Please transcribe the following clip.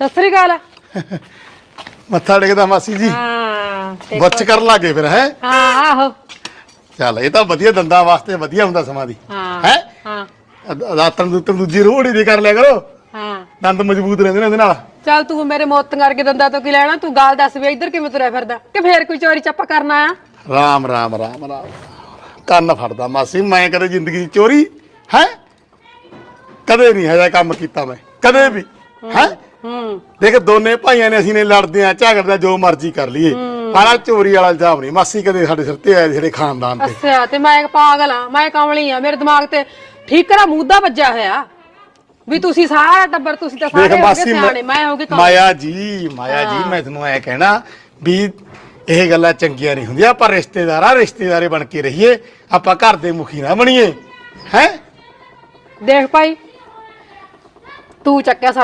ਸਤਿ ਸ੍ਰੀ ਅਕਾਲ। ਮੱਥਾ ਟੇਕਦਾ ਮਾਸੀ ਜੀ। ਹਾਂ ਤੇ- ਬੱਚ ਕਰਨ ਲੱਗੇ ਫਿਰ ਹੈ? ਹਾਂ ਆਹੋ। ਚੱਲ ਇਹ ਤਾਂ ਵਧੀਆ ਦੰਦਾਂ ਵਾਸਤੇ ਵਧੀਆ ਹੁੰਦਾ ਸਮਾਂ ਦੀ। ਹਾਂ ਹੈ? ਦੂਤਨ ਦੂਜੀ ਰੋੜੀ ਦੀ ਕਰ ਲਿਆ ਕਰੋ। ਹਾਂ। ਦੰਦ ਮਜ਼ਬੂਤ ਰਹਿੰਦੇ ਨੇ ਨਾਲ। ਚੱਲ ਤੂੰ ਮੇਰੇ ਮੌਤ ਕਰਕੇ ਦੰਦਾ ਤੋਂ ਕੀ ਲੈਣਾ? ਤੂੰ ਗੱਲ ਦੱਸ ਵੀ ਇੱਧਰ ਕਿਵੇਂ ਤੁਰਿਆ ਫਿਰਦਾ? ਕਿ ਫੇਰ ਕੋਈ ਚੋਰੀ ਚੱਪਾ ਕਰਨਾ ਆ ਰਾਮ ਰਾਮ ਰਾਮ ਰਾਮ। ਕੰਨ ਫੜਦਾ ਮਾਸੀ ਮੈਂ ਕਦੇ ਜ਼ਿੰਦਗੀ 'ਚ ਚੋਰੀ ਹੈ? ਕਦੇ ਨਹੀਂ ਹਜਾ ਕੰਮ ਕੀਤਾ ਮੈਂ। ਕਦੇ ਵੀ ਹੈ? ਹੂੰ। ਦੇਖ ਦੋਨੇ ਭਾਈਆਂ ਨੇ ਅਸੀਂ ਨੇ ਲੜਦੇ ਆ ਝਗੜਦੇ ਆ ਜੋ ਮਰਜ਼ੀ ਕਰ ਲਈਏ। ਪਰ ਆਹ ਚੋਰੀ ਵਾਲਾ ਇਲਜ਼ਾਮ ਨਹੀਂ। ਮਾਸੀ ਕਦੇ ਸਾਡੇ ਸਿਰ ਤੇ ਆਏ ਜਿਹੜੇ ਖਾਨਦਾਨ ਤੇ। ਅੱਛਾ ਤੇ ਮੈਂ ਇੱਕ ਪਾਗਲ ਆ ਮੈਂ ਕਮਲੀ ਆ ਮੇਰੇ ਦਿਮਾਗ ਤੇ ਠੀਕਰਾ ਮੂਦਾ ਵੱਜਿਆ ਹੋਇਆ। ਵੀ ਤੁਸੀਂ ਸਾਰਾ ਟੱਬਰ ਤੁਸੀਂ ਤਾਂ ਸਾਰੇ ਹੋ ਗਏ ਮਾਸੀ ਸਿਆਣੇ ਮੈਂ ਹੋ ਗਈ ਕਮਲੀ ਮਾਇਆ ਜੀ ਮਾਇਆ ਜੀ ਮੈਂ ਤੁਹਾਨੂੰ ਐ ਕਹਿਣਾ ਵੀ ਇਹ ਗੱਲਾਂ ਚੰਗੀਆਂ ਨਹੀਂ ਹੁੰਦੀਆਂ। ਪਰ ਰਿਸ਼ਤੇਦਾਰਾਂ ਰਿਸ਼ਤੇਦਾਰੇ ਬਣ ਕੇ ਰਹੀਏ। ਆਪਾਂ ਘਰ ਦੇ ਮੁਖੀ ਨਾ ਬਣੀਏ। ਹੈ? ਦੇਖ ਭਾਈ ਤੂੰ ਚੱਕਿਆ ਸਾਡਾ